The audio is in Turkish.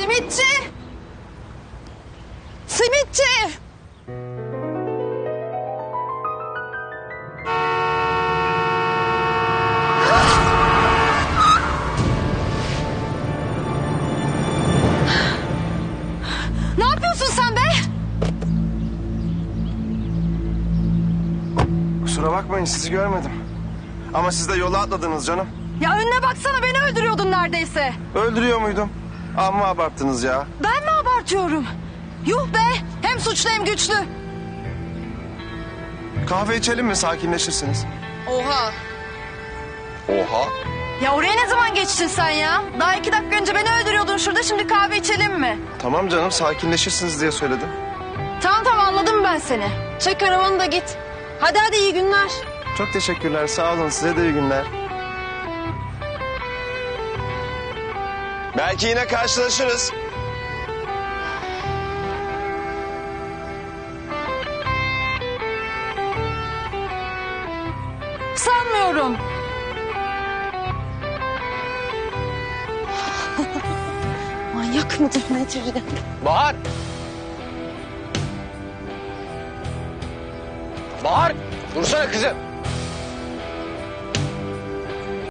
Simitçi! Simitçi! Ne yapıyorsun sen be? Kusura bakmayın sizi görmedim. Ama siz de yola atladınız canım. Ya önüne baksana beni öldürüyordun neredeyse. Öldürüyor muydum? Amma abarttınız ya. Ben mi abartıyorum? Yuh be! Hem suçlu hem güçlü. Kahve içelim mi sakinleşirsiniz? Oha! Oha. Ya oraya ne zaman geçtin sen ya? Daha iki dakika önce beni öldürüyordun şurada şimdi kahve içelim mi? Tamam canım sakinleşirsiniz diye söyledim. Tamam tamam anladım ben seni. Çek arabanı da git. Hadi hadi iyi günler. Çok teşekkürler sağ olun size de iyi günler. Belki yine karşılaşırız. Sanmıyorum. Manyak mıdır nedir? Bahar! Bahar! Dursana kızım.